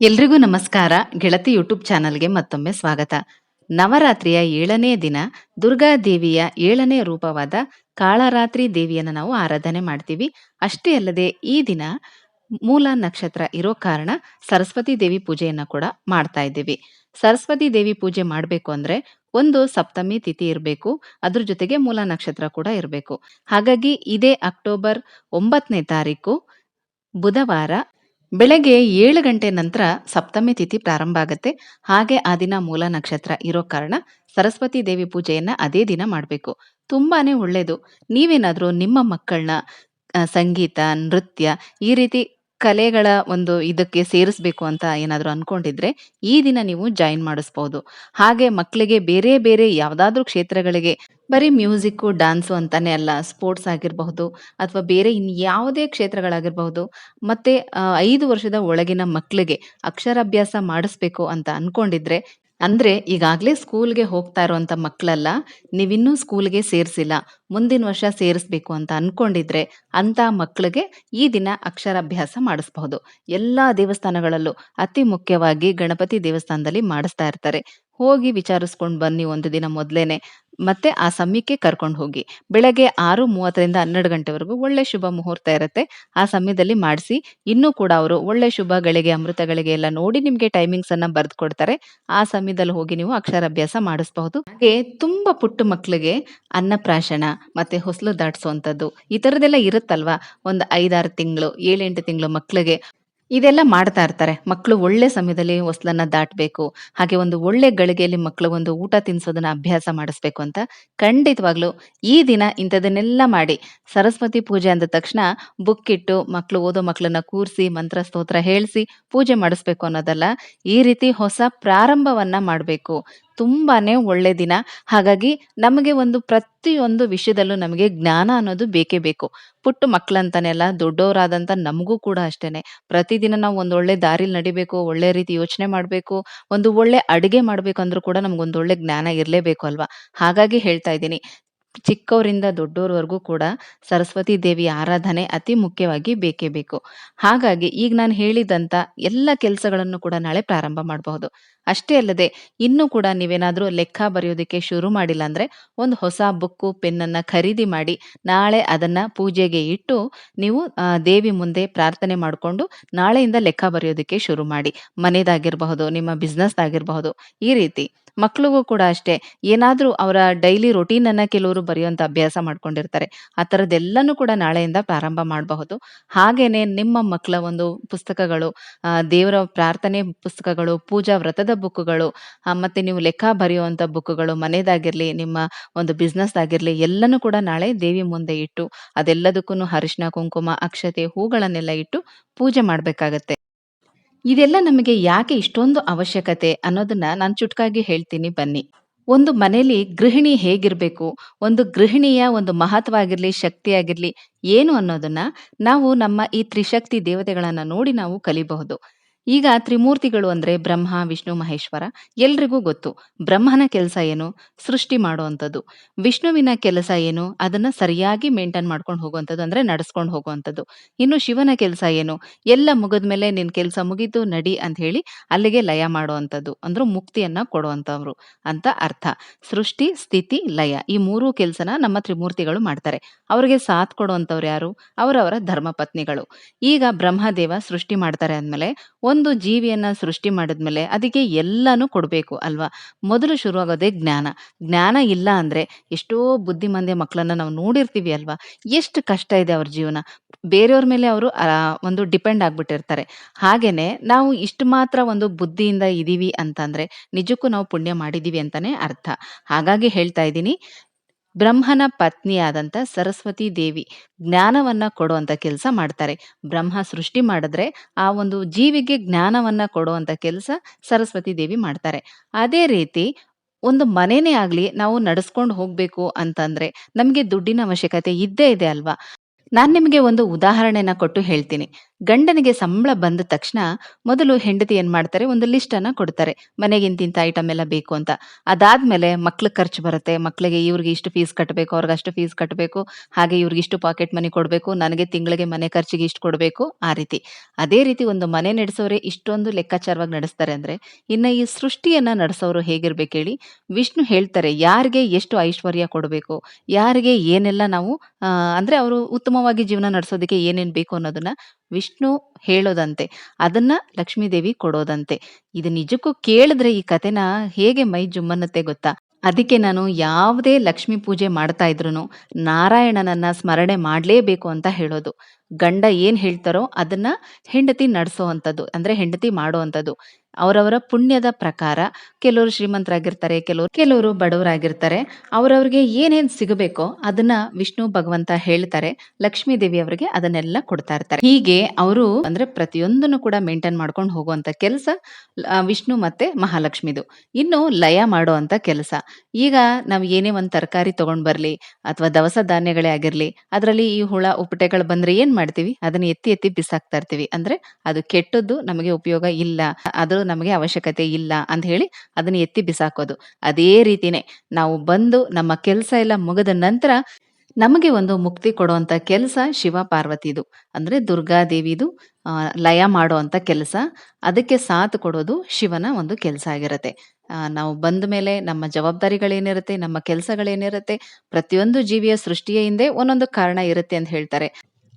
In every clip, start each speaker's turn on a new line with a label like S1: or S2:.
S1: ಎಲ್ರಿಗೂ ನಮಸ್ಕಾರ. ಗೆಳತಿ ಯೂಟ್ಯೂಬ್ ಚಾನಲ್ಗೆ ಮತ್ತೊಮ್ಮೆ ಸ್ವಾಗತ. ನವರಾತ್ರಿಯ ಏಳನೇ ದಿನ ದುರ್ಗಾದೇವಿಯ ಏಳನೇ ರೂಪವಾದ ಕಾಳರಾತ್ರಿ ದೇವಿಯನ್ನು ನಾವು ಆರಾಧನೆ ಮಾಡ್ತೀವಿ. ಅಷ್ಟೇ ಅಲ್ಲದೆ ಈ ದಿನ ಮೂಲ ನಕ್ಷತ್ರ ಇರೋ ಕಾರಣ ಸರಸ್ವತಿ ದೇವಿ ಪೂಜೆಯನ್ನ ಕೂಡ ಮಾಡ್ತಾ ಇದ್ದೀವಿ. ಸರಸ್ವತಿ ದೇವಿ ಪೂಜೆ ಮಾಡಬೇಕು ಅಂದ್ರೆ ಒಂದು ಸಪ್ತಮಿ ತಿಥಿ ಇರಬೇಕು, ಅದ್ರ ಜೊತೆಗೆ ಮೂಲ ನಕ್ಷತ್ರ ಕೂಡ ಇರಬೇಕು. ಹಾಗಾಗಿ ಇದೇ ಅಕ್ಟೋಬರ್ ಒಂಬತ್ತನೇ ತಾರೀಕು, ಬುಧವಾರ ಬೆಳಗ್ಗೆ ಏಳು ಗಂಟೆ ನಂತರ ಸಪ್ತಮಿ ತಿಥಿ ಪ್ರಾರಂಭ ಆಗುತ್ತೆ. ಹಾಗೆ ಆ ದಿನ ಮೂಲ ನಕ್ಷತ್ರ ಇರೋ ಕಾರಣ ಸರಸ್ವತಿ ದೇವಿ ಪೂಜೆಯನ್ನ ಅದೇ ದಿನ ಮಾಡಬೇಕು. ತುಂಬಾನೇ ಒಳ್ಳೇದು. ನೀವೇನಾದ್ರೂ ನಿಮ್ಮ ಮಕ್ಕಳನ್ನ ಸಂಗೀತ, ನೃತ್ಯ ಈ ರೀತಿ ಕಲೆಗಳ ಒಂದು ಇದಕ್ಕೆ ಸೇರಿಸ್ಬೇಕು ಅಂತ ಏನಾದರೂ ಅನ್ಕೊಂಡಿದ್ರೆ ಈ ದಿನ ನೀವು ಜಾಯಿನ್ ಮಾಡಿಸ್ಬೋದು. ಹಾಗೆ ಮಕ್ಕಳಿಗೆ ಬೇರೆ ಬೇರೆ ಯಾವ್ದಾದ್ರು ಕ್ಷೇತ್ರಗಳಿಗೆ, ಬರೀ ಮ್ಯೂಸಿಕ್ಕು ಡಾನ್ಸು ಅಂತಾನೆ ಅಲ್ಲ ಸ್ಪೋರ್ಟ್ಸ್ ಆಗಿರಬಹುದು ಅಥವಾ ಬೇರೆ ಇನ್ಯಾವುದೇ ಕ್ಷೇತ್ರಗಳಾಗಿರಬಹುದು, ಮತ್ತೆ ಐದು ವರ್ಷದ ಒಳಗಿನ ಮಕ್ಕಳಿಗೆ ಅಕ್ಷರಾಭ್ಯಾಸ ಮಾಡಿಸ್ಬೇಕು ಅಂತ ಅನ್ಕೊಂಡಿದ್ರೆ ಅಂದ್ರೆ ಈಗಾಗ್ಲೇ ಸ್ಕೂಲ್ಗೆ ಹೋಗ್ತಾ ಇರುವಂತ ಮಕ್ಕಳೆಲ್ಲ ನೀವಿನ್ನೂ ಸ್ಕೂಲ್ಗೆ ಸೇರಿಸಿಲ್ಲ. ಮುಂದಿನ ವರ್ಷ ಸೇರಿಸ್ಬೇಕು ಅಂತ ಅನ್ಕೊಂಡಿದ್ರೆ ಅಂತ ಮಕ್ಕಳಿಗೆ ಈ ದಿನ ಅಕ್ಷರಾಭ್ಯಾಸ ಮಾಡಿಸಬಹುದು. ಎಲ್ಲಾ ದೇವಸ್ಥಾನಗಳಲ್ಲೂ ಅತಿ ಮುಖ್ಯವಾಗಿ ಗಣಪತಿ ದೇವಸ್ಥಾನದಲ್ಲಿ ಮಾಡಿಸ್ತಾ ಇರ್ತಾರೆ. ಹೋಗಿ ವಿಚಾರಿಸ್ಕೊಂಡು ಬನ್ನಿ ಒಂದು ದಿನ ಮೊದಲೇನೆ. ಮತ್ತೆ ಆ ಸಮಯಕ್ಕೆ ಕರ್ಕೊಂಡು ಹೋಗಿ. ಬೆಳಗ್ಗೆ ಆರು ಮೂವತ್ತರಿಂದ ಹನ್ನೆರಡು ಗಂಟೆವರೆಗೂ ಒಳ್ಳೆ ಶುಭ ಮುಹೂರ್ತ ಇರುತ್ತೆ. ಆ ಸಮಯದಲ್ಲಿ ಮಾಡಿಸಿ. ಇನ್ನೂ ಕೂಡ ಅವರು ಒಳ್ಳೆ ಶುಭಗಳಿಗೆ ಅಮೃತಗಳಿಗೆ ಎಲ್ಲ ನೋಡಿ ನಿಮ್ಗೆ ಟೈಮಿಂಗ್ಸ್ ಅನ್ನ ಬರೆದು ಕೊಡ್ತಾರೆ ಆ ಸಮಯದಲ್ಲಿ ಹೋಗಿ ನೀವು ಅಕ್ಷರಾಭ್ಯಾಸ ಮಾಡಿಸಬಹುದು. ಹಾಗೆ ತುಂಬಾ ಪುಟ್ಟ ಮಕ್ಕಳಿಗೆ ಅನ್ನಪ್ರಾಶನ ಮತ್ತೆ ಹೊಸಲು ದಾಟಿಸುವಂಥದ್ದು ಈ ತರದೆಲ್ಲ ಇರುತ್ತಲ್ವಾ? ಒಂದು ಐದಾರು ತಿಂಗಳು, ಏಳೆಂಟು ತಿಂಗಳು ಮಕ್ಕಳಿಗೆ ಇದೆಲ್ಲ ಮಾಡ್ತಾ ಇರ್ತಾರೆ. ಮಕ್ಕಳು ಒಳ್ಳೆ ಸಮಯದಲ್ಲಿ ಹೊಸ್ಲನ್ನ ದಾಟಬೇಕು. ಹಾಗೆ ಒಂದು ಒಳ್ಳೆ ಗಳಿಗೆಯಲ್ಲಿ ಮಕ್ಕಳು ಒಂದು ಊಟ ತಿನ್ಸೋದನ್ನ ಅಭ್ಯಾಸ ಮಾಡಿಸ್ಬೇಕು ಅಂತ ಖಂಡಿತವಾಗ್ಲೂ ಈ ದಿನ ಇಂಥದನ್ನೆಲ್ಲ ಮಾಡಿ ಸರಸ್ವತಿ ಪೂಜೆ ಅಂದ ತಕ್ಷಣ ಬುಕ್ ಇಟ್ಟು ಮಕ್ಕಳು ಓದೋ ಮಕ್ಕಳನ್ನ ಕೂರಿಸಿ ಮಂತ್ರ ಸ್ತೋತ್ರ ಹೇಳಿಸಿ ಪೂಜೆ ಮಾಡಿಸ್ಬೇಕು ಅನ್ನೋದಲ್ಲ ಈ ರೀತಿ ಹೊಸ ಪ್ರಾರಂಭವನ್ನ ಮಾಡಬೇಕು. ತುಂಬಾನೇ ಒಳ್ಳೆ ದಿನ. ಹಾಗಾಗಿ ನಮಗೆ ಒಂದು ಪ್ರತಿಯೊಂದು ವಿಷಯದಲ್ಲೂ ನಮಗೆ ಜ್ಞಾನ ಅನ್ನೋದು ಬೇಕೇ ಬೇಕು. ಪುಟ್ಟ ಮಕ್ಕಳಂತಾನೆ ಅಲ್ಲ ದೊಡ್ಡವರಾದಂಥ ನಮಗೂ ಕೂಡ ಅಷ್ಟೇನೆ. ಪ್ರತಿದಿನ ನಾವು ಒಂದು ಒಳ್ಳೆ ದಾರಿಲಿ ನಡಿಬೇಕು, ಒಳ್ಳೆ ರೀತಿ ಯೋಚನೆ ಮಾಡಬೇಕು, ಒಂದು ಒಳ್ಳೆ ಅಡುಗೆ ಮಾಡಬೇಕು ಅಂದ್ರೂ ಕೂಡ ನಮಗೊಂದು ಒಳ್ಳೆ ಜ್ಞಾನ ಇರಲೇಬೇಕು ಅಲ್ವಾ? ಹಾಗಾಗಿ ಹೇಳ್ತಾ ಇದ್ದೀನಿ. ಚಿಕ್ಕವರಿಂದ ದೊಡ್ಡೋರ್ವರೆಗೂ ಕೂಡ ಸರಸ್ವತಿ ದೇವಿಯ ಆರಾಧನೆ ಅತಿ ಮುಖ್ಯವಾಗಿ ಬೇಕೇ ಬೇಕು. ಹಾಗಾಗಿ ಈಗ ನಾನು ಹೇಳಿದಂಥ ಎಲ್ಲ ಕೆಲಸಗಳನ್ನು ಕೂಡ ನಾಳೆ ಪ್ರಾರಂಭ ಮಾಡಬಹುದು. ಅಷ್ಟೇ ಅಲ್ಲದೆ ಇನ್ನೂ ಕೂಡ ನೀವೇನಾದರೂ ಲೆಕ್ಕ ಬರೆಯೋದಕ್ಕೆ ಶುರು ಮಾಡಿಲ್ಲ ಅಂದರೆ ಒಂದು ಹೊಸ ಬುಕ್ಕು, ಪೆನ್ನನ್ನು ಖರೀದಿ ಮಾಡಿ ನಾಳೆ ಅದನ್ನ ಪೂಜೆಗೆ ಇಟ್ಟು ನೀವು ದೇವಿ ಮುಂದೆ ಪ್ರಾರ್ಥನೆ ಮಾಡಿಕೊಂಡು ನಾಳೆಯಿಂದ ಲೆಕ್ಕ ಬರೆಯೋದಕ್ಕೆ ಶುರು ಮಾಡಿ. ಮನೆದಾಗಿರಬಹುದು, ನಿಮ್ಮ ಬಿಸ್ನೆಸ್ದಾಗಿರಬಹುದು ಈ ರೀತಿ. ಮಕ್ಳಿಗೂ ಕೂಡ ಅಷ್ಟೇ. ಏನಾದರೂ ಅವರ ಡೈಲಿ ರೊಟೀನ್ ಅನ್ನ ಕೆಲವರು ಬರೆಯುವಂತ ಅಭ್ಯಾಸ ಮಾಡ್ಕೊಂಡಿರ್ತಾರೆ. ಆ ಥರದ್ದೆಲ್ಲನೂ ಕೂಡ ನಾಳೆಯಿಂದ ಪ್ರಾರಂಭ ಮಾಡಬಹುದು. ಹಾಗೇನೆ ನಿಮ್ಮ ಮಕ್ಕಳ ಒಂದು ಪುಸ್ತಕಗಳು ದೇವರ ಪ್ರಾರ್ಥನೆ ಪುಸ್ತಕಗಳು, ಪೂಜಾ ವ್ರತದ ಬುಕ್ಗಳು ಮತ್ತೆ ನೀವು ಲೆಕ್ಕ ಬರೆಯುವಂತ ಬುಕ್ಗಳು ಮನೆದಾಗಿರ್ಲಿ, ನಿಮ್ಮ ಒಂದು ಬಿಸ್ನೆಸ್ ಆಗಿರಲಿ ಎಲ್ಲನೂ ಕೂಡ ನಾಳೆ ದೇವಿ ಮುಂದೆ ಇಟ್ಟು ಅದೆಲ್ಲದಕ್ಕೂ ಅರಿಶಿನ, ಕುಂಕುಮ, ಅಕ್ಷತೆ, ಹೂಗಳನ್ನೆಲ್ಲ ಇಟ್ಟು ಪೂಜೆ ಮಾಡ್ಬೇಕಾಗತ್ತೆ. ಇದೆಲ್ಲ ನಮಗೆ ಯಾಕೆ ಇಷ್ಟೊಂದು ಅವಶ್ಯಕತೆ ಅನ್ನೋದನ್ನ ನಾನು ಚುಟ್ಕಾಗಿ ಹೇಳ್ತೀನಿ ಬನ್ನಿ. ಒಂದು ಮನೆಯಲ್ಲಿ ಗೃಹಿಣಿ ಹೇಗಿರ್ಬೇಕು? ಒಂದು ಗೃಹಿಣಿಯ ಒಂದು ಮಹತ್ವ ಆಗಿರ್ಲಿ, ಶಕ್ತಿ ಆಗಿರ್ಲಿ ಏನು ಅನ್ನೋದನ್ನ ನಾವು ನಮ್ಮ ಈ ತ್ರಿಶಕ್ತಿ ದೇವತೆಗಳನ್ನ ನೋಡಿ ನಾವು ಕಲಿಬಹುದು. ಈಗ ತ್ರಿಮೂರ್ತಿಗಳು ಅಂದ್ರೆ ಬ್ರಹ್ಮ, ವಿಷ್ಣು, ಮಹೇಶ್ವರ ಎಲ್ರಿಗೂ ಗೊತ್ತು. ಬ್ರಹ್ಮನ ಕೆಲಸ ಏನು? ಸೃಷ್ಟಿ ಮಾಡುವಂಥದ್ದು. ವಿಷ್ಣುವಿನ ಕೆಲಸ ಏನು? ಅದನ್ನ ಸರಿಯಾಗಿ ಮೇಂಟೈನ್ ಮಾಡ್ಕೊಂಡು ಹೋಗುವಂಥದ್ದು ಅಂದ್ರೆ ನಡೆಸ್ಕೊಂಡು ಹೋಗುವಂಥದ್ದು. ಇನ್ನು ಶಿವನ ಕೆಲಸ ಏನು? ಎಲ್ಲ ಮುಗಿದ್ಮೇಲೆ ನಿನ್ ಕೆಲಸ ಮುಗಿದು ನಡಿ ಅಂತ ಹೇಳಿ ಅಲ್ಲಿಗೆ ಲಯ ಮಾಡುವಂಥದ್ದು. ಅಂದ್ರೆ ಮುಕ್ತಿಯನ್ನ ಕೊಡುವಂಥವ್ರು ಅಂತ ಅರ್ಥ. ಸೃಷ್ಟಿ, ಸ್ಥಿತಿ, ಲಯ ಈ ಮೂರೂ ಕೆಲಸನ ನಮ್ಮ ತ್ರಿಮೂರ್ತಿಗಳು ಮಾಡ್ತಾರೆ. ಅವ್ರಿಗೆ ಸಾಥ್ ಕೊಡುವಂಥವ್ರು ಯಾರು? ಅವರವರ ಧರ್ಮಪತ್ನಿಗಳು. ಈಗ ಬ್ರಹ್ಮದೇವ ಸೃಷ್ಟಿ ಮಾಡ್ತಾರೆ ಅಂದ್ಮೇಲೆ ಒಂದು ಜೀವಿಯನ್ನ ಸೃಷ್ಟಿ ಮಾಡಿದ್ಮೇಲೆ ಅದಕ್ಕೆ ಎಲ್ಲಾನು ಕೊಡಬೇಕು ಅಲ್ವಾ? ಮೊದಲು ಶುರುವಾಗೋದೇ ಜ್ಞಾನ. ಜ್ಞಾನ ಇಲ್ಲ ಅಂದ್ರೆ ಎಷ್ಟೋ ಬುದ್ಧಿಮಂದೆ ಮಕ್ಕಳನ್ನ ನಾವು ನೋಡಿರ್ತೀವಿ ಅಲ್ವಾ? ಎಷ್ಟು ಕಷ್ಟ ಇದೆ ಅವ್ರ ಜೀವನ. ಬೇರೆಯವ್ರ ಮೇಲೆ ಅವರು ಒಂದು ಡಿಪೆಂಡ್ ಆಗ್ಬಿಟ್ಟಿರ್ತಾರೆ. ಹಾಗೇನೆ ನಾವು ಇಷ್ಟು ಮಾತ್ರ ಒಂದು ಬುದ್ಧಿಯಿಂದ ಇದ್ದೀವಿ ಅಂತಂದ್ರೆ ನಿಜಕ್ಕೂ ನಾವು ಪುಣ್ಯ ಮಾಡಿದೀವಿ ಅಂತಾನೆ ಅರ್ಥ. ಹಾಗಾಗಿ ಹೇಳ್ತಾ ಇದ್ದೀನಿ ಬ್ರಹ್ಮನ ಪತ್ನಿಯಾದಂತ ಸರಸ್ವತಿ ದೇವಿ ಜ್ಞಾನವನ್ನ ಕೊಡುವಂತ ಕೆಲಸ ಮಾಡ್ತಾರೆ. ಬ್ರಹ್ಮ ಸೃಷ್ಟಿ ಮಾಡಿದ್ರೆ ಆ ಒಂದು ಜೀವಿಗೆ ಜ್ಞಾನವನ್ನ ಕೊಡುವಂತ ಕೆಲಸ ಸರಸ್ವತಿ ದೇವಿ ಮಾಡ್ತಾರೆ. ಅದೇ ರೀತಿ ಒಂದು ಮನೆನೇ ಆಗ್ಲಿ ನಾವು ನಡೆಸ್ಕೊಂಡು ಹೋಗ್ಬೇಕು ಅಂತಂದ್ರೆ ನಮ್ಗೆ ದುಡ್ಡಿನ ಅವಶ್ಯಕತೆ ಇದ್ದೇ ಇದೆ ಅಲ್ವಾ? ನಾನ್ ನಿಮ್ಗೆ ಒಂದು ಉದಾಹರಣೆನ ಕೊಟ್ಟು ಹೇಳ್ತೀನಿ. ಗಂಡನಿಗೆ ಸಂಬಳ ಬಂದ ತಕ್ಷಣ ಮೊದಲು ಹೆಂಡತಿ ಏನ್ ಮಾಡ್ತಾರೆ? ಒಂದು ಲಿಸ್ಟ್ ಅನ್ನ ಕೊಡ್ತಾರೆ. ಮನೆಗೆ ಇಂತಿಂತ ಐಟಮ್ ಎಲ್ಲ ಬೇಕು ಅಂತ. ಅದಾದ್ಮೇಲೆ ಮಕ್ಳಿಗೆ ಖರ್ಚು ಬರುತ್ತೆ. ಮಕ್ಳಿಗೆ ಇವ್ರಿಗೆ ಇಷ್ಟು ಫೀಸ್ ಕಟ್ಟಬೇಕು ಅವ್ರಿಗೆ ಅಷ್ಟು ಫೀಸ್ ಕಟ್ಟಬೇಕು ಹಾಗೆ ಇವ್ರಿಗೆ ಇಷ್ಟು ಪಾಕೆಟ್ ಮನಿ ಕೊಡಬೇಕು. ನನಗೆ ತಿಂಗಳಿಗೆ ಮನೆ ಖರ್ಚಿಗೆ ಇಷ್ಟು ಕೊಡಬೇಕು. ಆ ರೀತಿ. ಅದೇ ರೀತಿ ಒಂದು ಮನೆ ನಡೆಸೋರೆ ಇಷ್ಟೊಂದು ಲೆಕ್ಕಾಚಾರವಾಗಿ ನಡೆಸ್ತಾರೆ ಅಂದ್ರೆ, ಇನ್ನ ಈ ಸೃಷ್ಟಿಯನ್ನ ನಡೆಸೋರು ಹೇಗಿರ್ಬೇಕು ಹೇಳಿ, ವಿಷ್ಣು ಹೇಳ್ತಾರೆ, ಯಾರಿಗೆ ಎಷ್ಟು ಐಶ್ವರ್ಯ ಕೊಡಬೇಕು? ಯಾರಿಗೆ ಏನೆಲ್ಲ ನಾವು ಅಂದ್ರೆ ಅವರು ಉತ್ತಮವಾಗಿ ಜೀವನ ನಡೆಸೋದಕ್ಕೆ ಏನೇನ್ ಬೇಕು ಅನ್ನೋದನ್ನ ವಿಷ್ಣು ಹೇಳೋದಂತೆ, ಅದನ್ನ ಲಕ್ಷ್ಮೀದೇವಿ ಕೊಡೋದಂತೆ. ಇದು ನಿಜಕ್ಕೂ ಕೇಳಿದ್ರೆ ಈ ಕಥೆನ ಹೇಗೆ ಮೈ ಜುಮ್ಮನ್ನತ್ತೆ ಗೊತ್ತಾ? ಅದಕ್ಕೆ ನಾನು ಯಾವುದೇ ಲಕ್ಷ್ಮೀ ಪೂಜೆ ಮಾಡ್ತಾ ಇದ್ರು ನಾರಾಯಣನನ್ನ ಸ್ಮರಣೆ ಮಾಡಲೇಬೇಕು ಅಂತ ಹೇಳೋದು. ಗಂಡ ಏನ್ ಹೇಳ್ತಾರೋ ಅದನ್ನ ಹೆಂಡತಿ ನಡೆಸೋ ಅಂಥದ್ದು ಅಂದ್ರೆ ಹೆಂಡತಿ ಮಾಡೋ ಅಂಥದ್ದು ಅವರವರ ಪುಣ್ಯದ ಪ್ರಕಾರ ಕೆಲವರು ಶ್ರೀಮಂತರಾಗಿರ್ತಾರೆ, ಕೆಲವರು ಕೆಲವರು ಬಡವರಾಗಿರ್ತಾರೆ. ಅವರವ್ರಿಗೆ ಏನೇನ್ ಸಿಗಬೇಕೋ ಅದನ್ನ ವಿಷ್ಣು ಭಗವಂತ ಹೇಳ್ತಾರೆ. ಲಕ್ಷ್ಮೀ ದೇವಿ ಅವರಿಗೆ ಅದನ್ನೆಲ್ಲ ಕೊಡ್ತಾ ಇರ್ತಾರೆ. ಹೀಗೆ ಅವರು ಅಂದ್ರೆ ಪ್ರತಿಯೊಂದನ್ನು ಕೂಡ ಮೇಂಟೈನ್ ಮಾಡ್ಕೊಂಡು ಹೋಗುವಂತ ಕೆಲಸ ವಿಷ್ಣು ಮತ್ತೆ ಮಹಾಲಕ್ಷ್ಮಿದು. ಇನ್ನು ಲಯ ಮಾಡುವಂತ ಕೆಲಸ. ಈಗ ನಾವು ಏನೇ ಒಂದ್ ತರಕಾರಿ ತಗೊಂಡ್ ಬರ್ಲಿ ಅಥವಾ ದವಸ ಧಾನ್ಯಗಳೇ ಆಗಿರ್ಲಿ, ಅದರಲ್ಲಿ ಈ ಹುಳ ಉಪಟೆಗಳು ಬಂದ್ರೆ ಏನ್ ಮಾಡ್ತೀವಿ? ಅದನ್ನ ಎತ್ತಿ ಎತ್ತಿ ಬಿಸಾಕ್ತಾ ಇರ್ತೀವಿ. ಅಂದ್ರೆ ಅದು ಕೆಟ್ಟದ್ದು ನಮಗೆ ಉಪಯೋಗ ಇಲ್ಲ. ಅದು ನಮಗೆ ಅವಶ್ಯಕತೆ ಇಲ್ಲ ಅಂತ ಹೇಳಿ ಅದನ್ನ ಎತ್ತಿ ಬಿಸಾಕೋದು. ಅದೇ ರೀತಿನೇ ನಾವು ಬಂದು ನಮ್ಮ ಕೆಲಸ ಎಲ್ಲ ಮುಗಿದ ನಂತರ ನಮಗೆ ಒಂದು ಮುಕ್ತಿ ಕೊಡುವಂತ ಕೆಲಸ ಶಿವ ಪಾರ್ವತಿದು ಅಂದ್ರೆ ದುರ್ಗಾ ದೇವಿದು ಆ, ಲಯ ಮಾಡುವಂತ ಕೆಲಸ. ಅದಕ್ಕೆ ಸಾಥ್ ಕೊಡೋದು ಶಿವನ ಒಂದು ಕೆಲಸ ಆಗಿರತ್ತೆ. ನಾವು ಬಂದ ಮೇಲೆ ನಮ್ಮ ಜವಾಬ್ದಾರಿಗಳೇನಿರುತ್ತೆ ನಮ್ಮ ಕೆಲಸಗಳೇನಿರುತ್ತೆ ಪ್ರತಿಯೊಂದು ಜೀವಿಯ ಸೃಷ್ಟಿಯ ಹಿಂದೆ ಒಂದೊಂದು ಕಾರಣ ಇರುತ್ತೆ ಅಂತ ಹೇಳ್ತಾರೆ.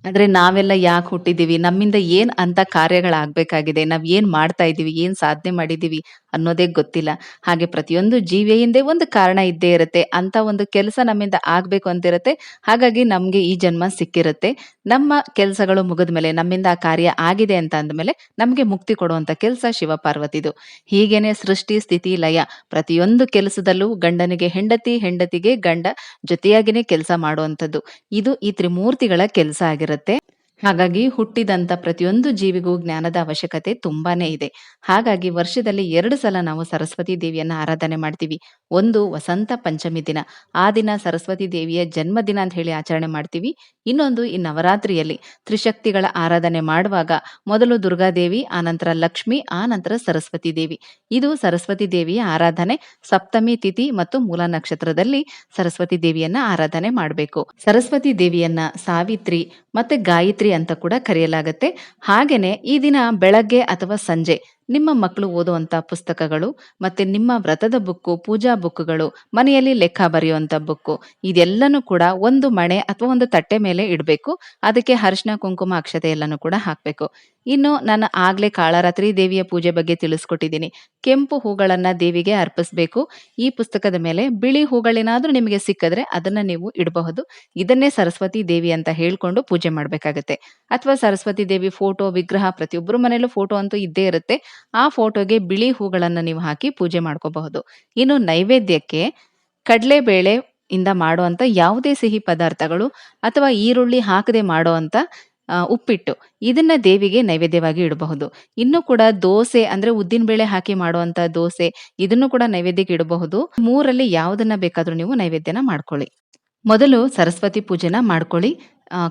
S1: ಆದ್ರೆ ನಾವೆಲ್ಲ ಯಾಕೆ ಹುಟ್ಟಿದೀವಿ? ನಮ್ಮಿಂದ ಏನ್ ಅಂತ ಕಾರ್ಯಗಳಾಗ್ಬೇಕಾಗಿದೆ? ನಾವ್ ಏನ್ ಮಾಡ್ತಾ ಇದೀವಿ? ಏನ್ ಸಾಧನೆ ಮಾಡಿದೀವಿ? ಅನ್ನೋದೇ ಗೊತ್ತಿಲ್ಲ. ಹಾಗೆ ಪ್ರತಿಯೊಂದು ಜೀವಿಯ ಹಿಂದೆ ಒಂದು ಕಾರಣ ಇದ್ದೇ ಇರುತ್ತೆ. ಅಂತ ಒಂದು ಕೆಲಸ ನಮ್ಮಿಂದ ಆಗ್ಬೇಕು ಅಂತಿರುತ್ತೆ. ಹಾಗಾಗಿ ನಮ್ಗೆ ಈ ಜನ್ಮ ಸಿಕ್ಕಿರುತ್ತೆ. ನಮ್ಮ ಕೆಲಸಗಳು ಮುಗಿದ ಮೇಲೆ ನಮ್ಮಿಂದ ಆ ಕಾರ್ಯ ಆಗಿದೆ ಅಂತ ಅಂದಮೇಲೆ ನಮ್ಗೆ ಮುಕ್ತಿ ಕೊಡುವಂತ ಕೆಲಸ ಶಿವ ಪಾರ್ವತಿದು ಹೀಗೇನೆ ಸೃಷ್ಟಿ, ಸ್ಥಿತಿ, ಲಯ ಪ್ರತಿಯೊಂದು ಕೆಲಸದಲ್ಲೂ ಗಂಡನಿಗೆ ಹೆಂಡತಿ, ಹೆಂಡತಿಗೆ ಗಂಡ ಜೊತೆಯಾಗಿನೇ ಕೆಲಸ ಮಾಡುವಂಥದ್ದು. ಇದು ಈ ತ್ರಿಮೂರ್ತಿಗಳ ಕೆಲಸ ಆಗಿರುತ್ತೆ. ಹಾಗಾಗಿ ಹುಟ್ಟಿದಂತ ಪ್ರತಿಯೊಂದು ಜೀವಿಗೂ ಜ್ಞಾನದ ಅವಶ್ಯಕತೆ ತುಂಬಾನೇ ಇದೆ. ಹಾಗಾಗಿ ವರ್ಷದಲ್ಲಿ ಎರಡು ಸಲ ನಾವು ಸರಸ್ವತಿ ದೇವಿಯನ್ನ ಆರಾಧನೆ ಮಾಡ್ತೀವಿ. ಒಂದು ವಸಂತ ಪಂಚಮಿ ದಿನ. ಆ ದಿನ ಸರಸ್ವತಿ ದೇವಿಯ ಜನ್ಮದಿನ ಅಂತ ಹೇಳಿ ಆಚರಣೆ ಮಾಡ್ತೀವಿ. ಇನ್ನೊಂದು ಈ ನವರಾತ್ರಿಯಲ್ಲಿ ತ್ರಿಶಕ್ತಿಗಳ ಆರಾಧನೆ ಮಾಡುವಾಗ ಮೊದಲು ದುರ್ಗಾದೇವಿ ಆನಂತರ ಲಕ್ಷ್ಮಿ ಆನಂತರ ಸರಸ್ವತಿ ದೇವಿ. ಇದು ಸರಸ್ವತಿ ದೇವಿಯ ಆರಾಧನೆ. ಸಪ್ತಮಿ ತಿಥಿ ಮತ್ತು ಮೂಲ ನಕ್ಷತ್ರದಲ್ಲಿ ಸರಸ್ವತಿ ದೇವಿಯನ್ನ ಆರಾಧನೆ ಮಾಡಬೇಕು. ಸರಸ್ವತಿ ದೇವಿಯನ್ನ ಸಾವಿತ್ರಿ ಮತ್ತೆ ಗಾಯತ್ರಿ ಅಂತ ಕೂಡ ಕರೆಯಲಾಗುತ್ತೆ. ಹಾಗೇನೆ ಈ ದಿನ ಬೆಳಗ್ಗೆ ಅಥವಾ ಸಂಜೆ ನಿಮ್ಮ ಮಕ್ಕಳು ಓದುವಂತ ಪುಸ್ತಕಗಳು ಮತ್ತೆ ನಿಮ್ಮ ವ್ರತದ ಬುಕ್ಕು, ಪೂಜಾ ಬುಕ್ಗಳು ಮನೆಯಲ್ಲಿ ಲೆಕ್ಕ ಬರೆಯುವಂತ ಬುಕ್ಕು, ಇದೆಲ್ಲನೂ ಕೂಡ ಒಂದು ಮಣೆ ಅಥವಾ ಒಂದು ತಟ್ಟೆ ಮೇಲೆ ಇಡಬೇಕು. ಅದಕ್ಕೆ ಅರಿಶಿನ ಕುಂಕುಮ, ಅಕ್ಷತೆ ಎಲ್ಲನೂ ಕೂಡ ಹಾಕ್ಬೇಕು. ಇನ್ನು ನಾನು ಆಗ್ಲೇ ಕಾಳರಾತ್ರಿ ದೇವಿಯ ಪೂಜೆ ಬಗ್ಗೆ ತಿಳಿಸ್ಕೊಟ್ಟಿದ್ದೀನಿ. ಕೆಂಪು ಹೂಗಳನ್ನ ದೇವಿಗೆ ಅರ್ಪಿಸ್ಬೇಕು. ಈ ಪುಸ್ತಕದ ಮೇಲೆ ಬಿಳಿ ಹೂಗಳೇನಾದ್ರೂ ನಿಮಗೆ ಸಿಕ್ಕಿದ್ರೆ ಅದನ್ನ ನೀವು ಇಡಬಹುದು. ಇದನ್ನೇ ಸರಸ್ವತಿ ದೇವಿ ಅಂತ ಹೇಳ್ಕೊಂಡು ಪೂಜೆ ಮಾಡ್ಬೇಕಾಗತ್ತೆ. ಅಥವಾ ಸರಸ್ವತಿ ದೇವಿ ಫೋಟೋ, ವಿಗ್ರಹ ಪ್ರತಿಯೊಬ್ಬರ ಮನೆಯಲ್ಲೂ ಫೋಟೋ ಅಂತೂ ಇದ್ದೇ ಇರುತ್ತೆ. ಆ ಫೋಟೋಗೆ ಬಿಳಿ ಹೂಗಳನ್ನು ನೀವು ಹಾಕಿ ಪೂಜೆ ಮಾಡ್ಕೋಬಹುದು. ಇನ್ನು ನೈವೇದ್ಯಕ್ಕೆ ಕಡಲೆಬೇಳೆ ಇಂದ ಮಾಡುವಂತ ಯಾವುದೇ ಸಿಹಿ ಪದಾರ್ಥಗಳು ಅಥವಾ ಈರುಳ್ಳಿ ಹಾಕದೆ ಮಾಡುವಂತ ಆ, ಉಪ್ಪಿಟ್ಟು ಇದನ್ನ ದೇವಿಗೆ ನೈವೇದ್ಯವಾಗಿ ಇಡಬಹುದು. ಇನ್ನು ಕೂಡ ದೋಸೆ ಅಂದ್ರೆ ಉದ್ದಿನ ಬೇಳೆ ಹಾಕಿ ಮಾಡುವಂತ ದೋಸೆ ಇದನ್ನು ಕೂಡ ನೈವೇದ್ಯಕ್ಕೆ ಇಡಬಹುದು. ಮೂರಲ್ಲಿ ಯಾವುದನ್ನ ಬೇಕಾದ್ರೂ ನೀವು ನೈವೇದ್ಯನ ಮಾಡ್ಕೊಳ್ಳಿ. ಮೊದಲು ಸರಸ್ವತಿ ಪೂಜೆನ ಮಾಡ್ಕೊಳ್ಳಿ.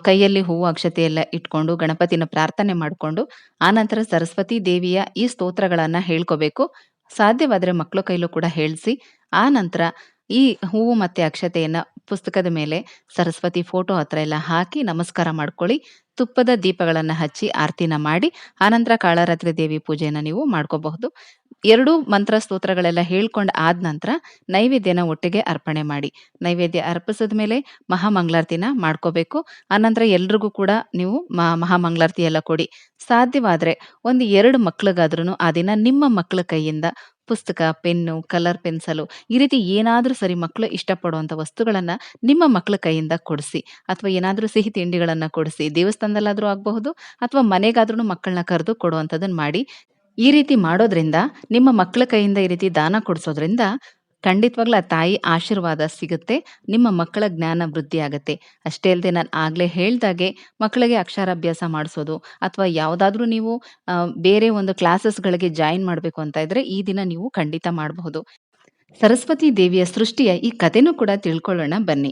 S1: ಕೈಯಲ್ಲಿ ಹೂವು ಅಕ್ಷತೆ ಎಲ್ಲ ಇಟ್ಕೊಂಡು ಗಣಪತಿನ ಪ್ರಾರ್ಥನೆ ಮಾಡಿಕೊಂಡು ಆನಂತರ ಸರಸ್ವತಿ ದೇವಿಯ ಈ ಸ್ತೋತ್ರಗಳನ್ನ ಹೇಳ್ಕೋಬೇಕು. ಸಾಧ್ಯವಾದ್ರೆ ಮಕ್ಕಳ ಕೈಲೂ ಕೂಡ ಹೇಳಿಸಿ. ಆ ನಂತರ ಈ ಹೂವು ಮತ್ತೆ ಅಕ್ಷತೆಯನ್ನ ಪುಸ್ತಕದ ಮೇಲೆ ಸರಸ್ವತಿ ಫೋಟೋ ಹತ್ರ ಎಲ್ಲ ಹಾಕಿ ನಮಸ್ಕಾರ ಮಾಡ್ಕೊಳ್ಳಿ. ತುಪ್ಪದ ದೀಪಗಳನ್ನ ಹಚ್ಚಿ ಆರತಿನ ಮಾಡಿ. ಆನಂತರ ಕಾಳರಾತ್ರಿ ದೇವಿ ಪೂಜೆಯನ್ನ ನೀವು ಮಾಡ್ಕೋಬಹುದು. ಎರಡೂ ಮಂತ್ರ ಸ್ತೋತ್ರಗಳೆಲ್ಲ ಹೇಳ್ಕೊಂಡು ಆದ ನಂತರ ನೈವೇದ್ಯನ ಒಟ್ಟಿಗೆ ಅರ್ಪಣೆ ಮಾಡಿ. ನೈವೇದ್ಯ ಅರ್ಪಿಸಿದ ಮೇಲೆ ಮಹಾಮಂಗಳಾರತಿನ ಮಾಡ್ಕೋಬೇಕು. ಆನಂತರ ಎಲ್ರಿಗೂ ಕೂಡ ನೀವು ಮಹಾಮಂಗಳಾರತಿ ಎಲ್ಲ ಕೊಡಿ. ಸಾಧ್ಯವಾದ್ರೆ ಒಂದು ಎರಡು ಮಕ್ಳಿಗಾದ್ರೂ ಆ ದಿನ ನಿಮ್ಮ ಮಕ್ಕಳ ಕೈಯಿಂದ ಪುಸ್ತಕ, ಪೆನ್ನು, ಕಲರ್ ಪೆನ್ಸಲು ಈ ರೀತಿ ಏನಾದರೂ ಸರಿ ಮಕ್ಕಳು ಇಷ್ಟಪಡುವಂಥ ವಸ್ತುಗಳನ್ನು ನಿಮ್ಮ ಮಕ್ಕಳ ಕೈಯಿಂದ ಕೊಡಿಸಿ. ಅಥವಾ ಏನಾದರೂ ಸಿಹಿ ತಿಂಡಿಗಳನ್ನು ಕೊಡಿಸಿ. ದೇವಸ್ಥಾನದಲ್ಲಾದರೂ ಆಗಬಹುದು ಅಥವಾ ಮನೆಗಾದ್ರೂ ಮಕ್ಕಳನ್ನ ಕರೆದು ಕೊಡುವಂಥದ್ದನ್ನು ಮಾಡಿ ಈ ರೀತಿ ಮಾಡೋದ್ರಿಂದ ನಿಮ್ಮ ಮಕ್ಕಳ ಕೈಯಿಂದ ಈ ರೀತಿ ದಾನ ಕೊಡಿಸೋದ್ರಿಂದ ಖಂಡಿತವಾಗ್ಲೂ ಆ ತಾಯಿ ಆಶೀರ್ವಾದ ಸಿಗುತ್ತೆ, ನಿಮ್ಮ ಮಕ್ಕಳ ಜ್ಞಾನ ವೃದ್ಧಿ ಆಗುತ್ತೆ. ಅಷ್ಟೇ ಅಲ್ಲದೆ ನಾನು ಆಗ್ಲೇ ಹೇಳ್ದಾಗೆ ಮಕ್ಕಳಿಗೆ ಅಕ್ಷರಾಭ್ಯಾಸ ಮಾಡಿಸೋದು ಅಥವಾ ಯಾವುದಾದ್ರೂ ನೀವು ಬೇರೆ ಒಂದು ಕ್ಲಾಸಸ್ಗಳಿಗೆ ಜಾಯಿನ್ ಮಾಡಬೇಕು ಅಂತ ಇದ್ರೆ ಈ ದಿನ ನೀವು ಖಂಡಿತ ಮಾಡಬಹುದು. ಸರಸ್ವತಿ ದೇವಿಯ ಸೃಷ್ಟಿಯ ಈ ಕಥೆನೂ ಕೂಡ ತಿಳ್ಕೊಳ್ಳೋಣ ಬನ್ನಿ.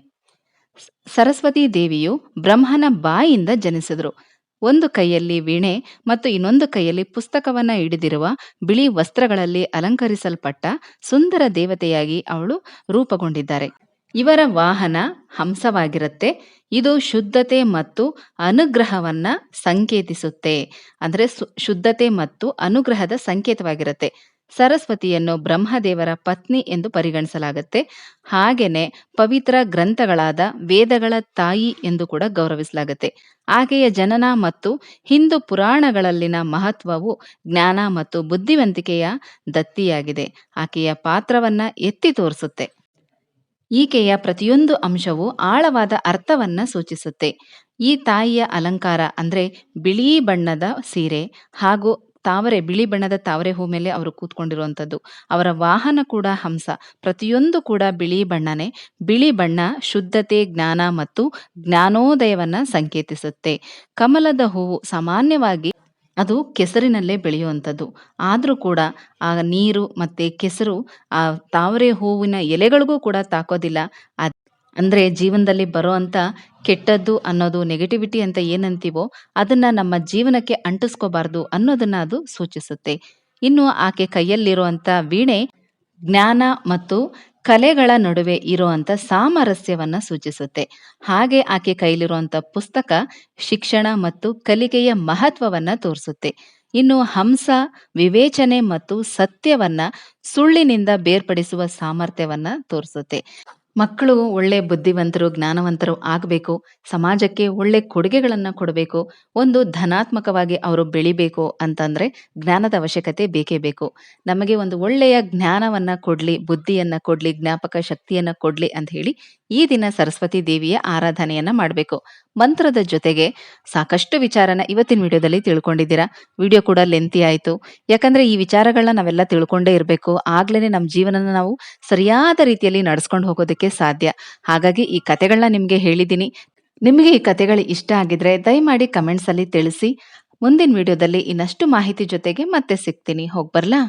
S1: ಸರಸ್ವತಿ ದೇವಿಯು ಬ್ರಹ್ಮನ ಬಾಯಿಂದ ಜನಿಸಿದ್ರು. ಒಂದು ಕೈಯಲ್ಲಿ ವೀಣೆ ಮತ್ತು ಇನ್ನೊಂದು ಕೈಯಲ್ಲಿ ಪುಸ್ತಕವನ್ನ ಹಿಡಿದಿರುವ ಬಿಳಿ ವಸ್ತ್ರಗಳಲ್ಲಿ ಅಲಂಕರಿಸಲ್ಪಟ್ಟ ಸುಂದರ ದೇವತೆಯಾಗಿ ಅವಳು ರೂಪುಗೊಂಡಿದ್ದಾರೆ. ಇವರ ವಾಹನ ಹಂಸವಾಗಿರುತ್ತೆ. ಇದು ಶುದ್ಧತೆ ಮತ್ತು ಅನುಗ್ರಹವನ್ನ ಸಂಕೇತಿಸುತ್ತೆ. ಅಂದ್ರೆ ಶುದ್ಧತೆ ಮತ್ತು ಅನುಗ್ರಹದ ಸಂಕೇತವಾಗಿರುತ್ತೆ. ಸರಸ್ವತಿಯನ್ನು ಬ್ರಹ್ಮದೇವರ ಪತ್ನಿ ಎಂದು ಪರಿಗಣಿಸಲಾಗುತ್ತೆ. ಹಾಗೆಯೇ ಪವಿತ್ರ ಗ್ರಂಥಗಳಾದ ವೇದಗಳ ತಾಯಿ ಎಂದು ಕೂಡ ಗೌರವಿಸಲಾಗುತ್ತೆ. ಆಕೆಯ ಜನನ ಮತ್ತು ಹಿಂದೂ ಪುರಾಣಗಳಲ್ಲಿನ ಮಹತ್ವವು ಜ್ಞಾನ ಮತ್ತು ಬುದ್ಧಿವಂತಿಕೆಯ ದತ್ತಿಯಾಗಿದೆ. ಆಕೆಯ ಪಾತ್ರವನ್ನ ಎತ್ತಿ ತೋರಿಸುತ್ತೆ. ಈಕೆಯ ಪ್ರತಿಯೊಂದು ಅಂಶವು ಆಳವಾದ ಅರ್ಥವನ್ನ ಸೂಚಿಸುತ್ತೆ. ಈ ತಾಯಿಯ ಅಲಂಕಾರ ಅಂದ್ರೆ ಬಿಳಿ ಬಣ್ಣದ ಸೀರೆ ಹಾಗೂ ತಾವರೆ, ಬಿಳಿ ಬಣ್ಣದ ತಾವರೆ ಹೂ ಮೇಲೆ ಅವರು ಕೂತ್ಕೊಂಡಿರುವಂಥದ್ದು. ಅವರ ವಾಹನ ಕೂಡ ಹಂಸ. ಪ್ರತಿಯೊಂದು ಕೂಡ ಬಿಳಿ ಬಣ್ಣನೇ. ಬಿಳಿ ಬಣ್ಣ ಶುದ್ಧತೆ, ಜ್ಞಾನ ಮತ್ತು ಜ್ಞಾನೋದಯವನ್ನ ಸಂಕೇತಿಸುತ್ತೆ. ಕಮಲದ ಹೂವು ಸಾಮಾನ್ಯವಾಗಿ ಅದು ಕೆಸರಿನಲ್ಲೇ ಬೆಳೆಯುವಂಥದ್ದು. ಆದರೂ ಕೂಡ ಆ ನೀರು ಮತ್ತೆ ಕೆಸರು ಆ ತಾವರೆ ಹೂವಿನ ಎಲೆಗಳಿಗೂ ಕೂಡ ತಾಕೋದಿಲ್ಲ. ಅಂದ್ರೆ ಜೀವನದಲ್ಲಿ ಬರೋಂಥ ಕೆಟ್ಟದ್ದು ಅನ್ನೋದು ನೆಗೆಟಿವಿಟಿ ಅಂತ ಏನಂತೀವೋ ಅದನ್ನ ನಮ್ಮ ಜೀವನಕ್ಕೆ ಅಂಟಿಸ್ಕೋಬಾರ್ದು ಅನ್ನೋದನ್ನ ಅದು ಸೂಚಿಸುತ್ತೆ. ಇನ್ನು ಆಕೆ ಕೈಯಲ್ಲಿರುವಂಥ ವೀಣೆ ಜ್ಞಾನ ಮತ್ತು ಕಲೆಗಳ ನಡುವೆ ಇರುವಂಥ ಸಾಮರಸ್ಯವನ್ನ ಸೂಚಿಸುತ್ತೆ. ಹಾಗೆ ಆಕೆ ಕೈಲಿರುವಂಥ ಪುಸ್ತಕ ಶಿಕ್ಷಣ ಮತ್ತು ಕಲಿಕೆಯ ಮಹತ್ವವನ್ನ ತೋರಿಸುತ್ತೆ. ಇನ್ನು ಹಂಸ, ವಿವೇಚನೆ ಮತ್ತು ಸತ್ಯವನ್ನ ಸುಳ್ಳಿನಿಂದ ಬೇರ್ಪಡಿಸುವ ಸಾಮರ್ಥ್ಯವನ್ನ ತೋರಿಸುತ್ತೆ. ಮಕ್ಕಳು ಒಳ್ಳೆ ಬುದ್ಧಿವಂತರು, ಜ್ಞಾನವಂತರು ಆಗಬೇಕು, ಸಮಾಜಕ್ಕೆ ಒಳ್ಳೆ ಕೊಡುಗೆಗಳನ್ನ ಕೊಡಬೇಕು, ಒಂದು ಧನಾತ್ಮಕವಾಗಿ ಅವರು ಬೆಳಿಬೇಕು ಅಂತಂದ್ರೆ ಜ್ಞಾನದ ಅವಶ್ಯಕತೆ ಬೇಕೇ ಬೇಕು. ನಮಗೆ ಒಂದು ಒಳ್ಳೆಯ ಜ್ಞಾನವನ್ನ ಕೊಡ್ಲಿ, ಬುದ್ಧಿಯನ್ನ ಕೊಡ್ಲಿ, ಜ್ಞಾಪಕ ಶಕ್ತಿಯನ್ನ ಕೊಡ್ಲಿ ಅಂತ ಹೇಳಿ ಈ ದಿನ ಸರಸ್ವತಿ ದೇವಿಯ ಆರಾಧನೆಯನ್ನ ಮಾಡಬೇಕು. ಮಂತ್ರದ ಜೊತೆಗೆ ಸಾಕಷ್ಟು ವಿಚಾರನ ಇವತ್ತಿನ ವಿಡಿಯೋದಲ್ಲಿ ತಿಳ್ಕೊಂಡಿದ್ದೀರಾ. ವಿಡಿಯೋ ಕೂಡ ಲೆಂತಿ ಆಯಿತು. ಯಾಕಂದ್ರೆ ಈ ವಿಚಾರಗಳನ್ನ ನಾವೆಲ್ಲ ತಿಳ್ಕೊಂಡೇ ಇರಬೇಕು. ಆಗ್ಲೇ ನಮ್ಮ ಜೀವನನ ನಾವು ಸರಿಯಾದ ರೀತಿಯಲ್ಲಿ ನಡೆಸ್ಕೊಂಡು ಹೋಗೋದಕ್ಕೆ ಸಾಧ್ಯ. ಹಾಗಾಗಿ ಈ ಕತೆಗಳನ್ನ ನಿಮಗೆ ಹೇಳಿದ್ದೀನಿ. ನಿಮಗೆ ಈ ಕತೆಗಳು ಇಷ್ಟ ಆಗಿದ್ರೆ ದಯಮಾಡಿ ಕಮೆಂಟ್ಸಲ್ಲಿ ತಿಳಿಸಿ. ಮುಂದಿನ ವಿಡಿಯೋದಲ್ಲಿ ಇನ್ನಷ್ಟು ಮಾಹಿತಿ ಜೊತೆಗೆ ಮತ್ತೆ ಸಿಗ್ತೀನಿ. ಹೋಗ್ಬರ್ಲಾ